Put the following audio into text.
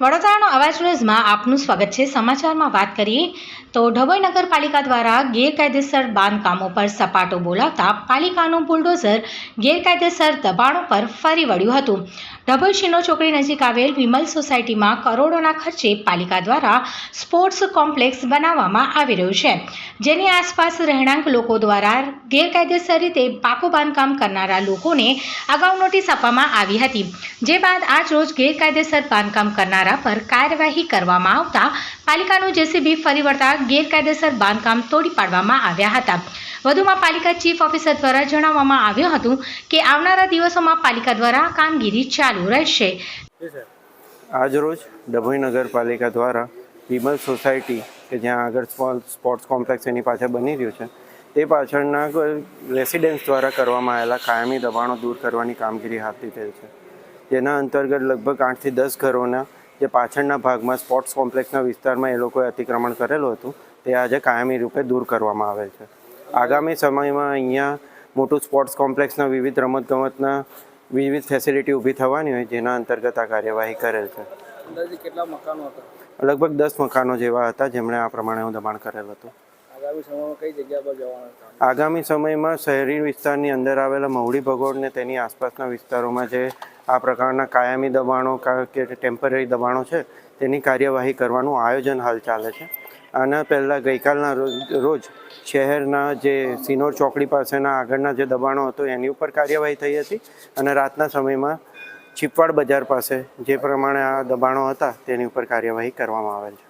વડોદરાનો અવાજ ન્યૂઝમાં આપનું સ્વાગત છે. સમાચારમાં વાત કરીએ તો ડભોઈ નગરપાલિકા દ્વારા ગેરકાયદેસર બાંધકામો પર સપાટો બોલાવતા પાલિકાનું બુલડોઝર ગેરકાયદેસર દબાણો પર ફરી વળ્યું હતું. ડભોઈ શિનો ચોકડી નજીક આવેલ વિમલ સોસાયટીમાં કરોડોના ખર્ચે પાલિકા દ્વારા સ્પોર્ટ્સ કોમ્પ્લેક્સ બનાવવામાં આવી રહ્યું છે. જેની આસપાસ રહેણાંક લોકો દ્વારા ગેરકાયદેસર રીતે પાકું બાંધકામ કરનારા લોકોને અગાઉ નોટિસ આપવામાં આવી હતી. જે બાદ આજ રોજ ગેરકાયદેસર બાંધકામ કરનારા પર કાર્યવાહી કરવામાં આવતા પાલિકાનું જેસીબી ફરી વળતા ગેરકાયદેસર બાંધકામ તોડી પાડવામાં આવ્યા હતા. વધુમાં પાલિકા ચીફ ઓફિસર દ્વારા જણાવવામાં આવ્યું હતું કે આવનારા દિવસોમાં પાલિકા દ્વારા કામગીરી ચાલુ રહેશે. આજરોજ ડભોઈ નગરપાલિકા દ્વારા વિમલ સોસાયટી કે જ્યાં આગળ સ્પોર્ટ્સ કોમ્પ્લેક્સ એની પાછળ બની રહ્યું છે, તે પાછળના રેસિડેન્સ દ્વારા કરવામાં આવેલા કાયમી દબાણો દૂર કરવાની કામગીરી હાથ લીધેલ છે. જેના અંતર્ગત લગભગ આઠથી દસ ઘરોના જે પાછળના ભાગમાં સ્પોર્ટ્સ કોમ્પ્લેક્સના વિસ્તારમાં એ લોકોએ અતિક્રમણ કરેલું હતું, તે આજે કાયમી રૂપે દૂર કરવામાં આવેલ છે. આગામી સમયમાં અહીંયા મોટું સ્પોર્ટ્સ કોમ્પ્લેક્સના વિવિધ રમતગમતના વિવિધ ફેસિલિટી ઊભી થવાની હોય, જેના અંતર્ગત આ કાર્યવાહી કરેલ છે. કેટલા મકાનો હતા? લગભગ દસ મકાનો જેવા હતા જેમણે આ પ્રમાણે દબાણ કરેલ હતું. આગામી સમયમાં કઈ જગ્યા પર જવાના આગામી સમયમાં શહેરી વિસ્તારની અંદર આવેલા મહુડી ભગોળ ને તેની આસપાસના વિસ્તારોમાં જે આ પ્રકારના કાયમી દબાણો કા- કે ટેમ્પરરી દબાણો છે તેની કાર્યવાહી કરવાનું આયોજન હાલ ચાલે છે. આના પહેલાં ગઈકાલના રોજ રોજ શહેરના જે સિનોર ચોકડી પાસેના આગળના જે દબાણો હતો એની ઉપર કાર્યવાહી થઈ હતી અને રાતના સમયમાં ચીપવાડ બજાર પાસે જે પ્રમાણે આ દબાણો હતા તેની ઉપર કાર્યવાહી કરવામાં આવેલ છે.